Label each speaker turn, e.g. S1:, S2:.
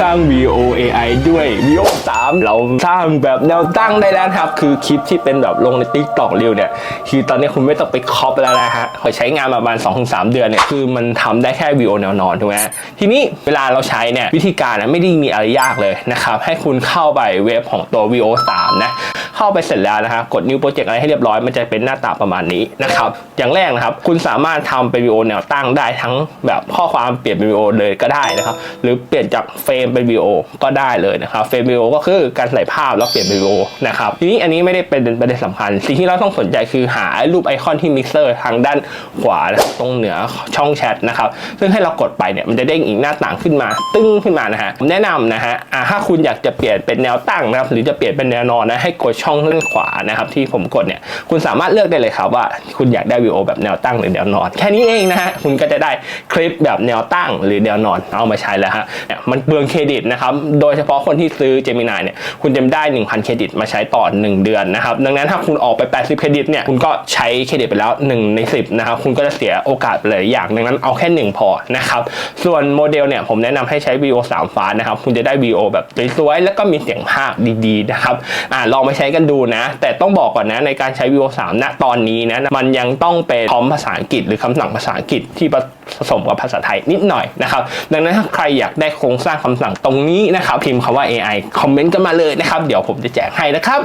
S1: สร้าง VO AI ด้วย VO 3เราสร้างแบบแนวตั้งได้แล้วครับ คือคลิปที่เป็นแบบลงใน TikTok เร็วเนี่ย คือตอนนี้คุณไม่ต้องไปคอปแล้วนะฮะขอใช้งานประมาณ 2-3 เดือนเนี่ย คือมันทำได้แค่ VO แนวนอนถูกไหมทีนี้เวลาเราใช้เนี่ย วิธีการนะไม่ได้มีอะไรยากเลยนะครับ ให้คุณเข้าไปเว็บของตัว VO 3นะ เข้าไปเสร็จแล้วนะฮะกด New Project อะไรให้เรียบร้อยมันจะเป็นหน้าตาประมาณนี้นะครับอย่างแรกนะครับคุณสามารถทำเป็นวิดีโอแนวตั้งได้ทั้งแบบข้อความเปลี่ยนเป็นวิดีโอเลยก็ได้นะครับหรือเปลี่ยนจากเฟรมเป็นวิดีโอก็ได้เลยนะครับเฟรมวิดีโอก็คือการใส่ภาพแล้วเปลี่ยนเป็นวิดีโอนะครับทีนี้อันนี้ไม่ได้เป็นประเด็นสำคัญ สิ่งที่เราต้องสนใจคือหารูปไอคอนที่มิกเซอร์ทางด้านขวาตรงเหนือช่องแชทนะครับซึ่งให้เรากดไปเนี่ยมันจะเด้งอีกหน้าต่างขึ้นมา ตึ้งขึ้นมานะฮะผมแนะนำนะฮะถ้าคุณอยากจะเปลี่ยนเป็นแนวตั้งนะครับหรือจะเปลี่ยนเป็นแนวนอนนะให้กดช่องด้านขวานะครับที่ผมกดเนี่ยคุณสามารถเลือกได้เลยครับว่าคุณอยากได้วิดีโอแบบแนวตั้งหรือแนวนอน แค่นี้เองนะฮะคุณก็จะได้คลิปแบบแนวตั้งหรือแนวนอนเอามาใช้แล้วฮะเนี่ยมันเปลืองเครดิตนะครับโดยเฉพาะคนที่ซื้อ Gemini เนี่ยคุณจะได้ 1,000 เครดิตมาใช้ต่อ 1 เดือนนะครับดังนั้นถ้าคุณออกไป 80 เครดิตเนี่ยคุณก็ใช้เครดิตไปแล้ว 1 ใน 10นะครับคุณก็จะเสียโอกาสไปเลยอย่างดังนั้นเอาแค่ 1 พอนะครับส่วนโมเดลเนี่ยผมแนะนำให้ใช้ VO 3ฟ้านะครับคุณจะได้ VO แบบสวยๆแล้วก็มีเสียงภาคดีๆนะครับอ่าลองไปใช้กันดูนะ แต่ต้องบอกก่อนนะในการใช้ VO 3ณตอนนี้นะมันยังต้องเป็นพร้อมภาษาอังกฤษ หรือคำสั่งภาษาอังกฤษที่ผสมกับภาษาไทยนิดหน่อยนะครับดังนั้นถ้าใครอยากได้โครงสร้างคำสั่งตรงนี้นะครับพิมพ์คำว่า AI คอมเมนต์กันมาเลยนะครับ เดี๋ยวผมจะแจกให้นะครับ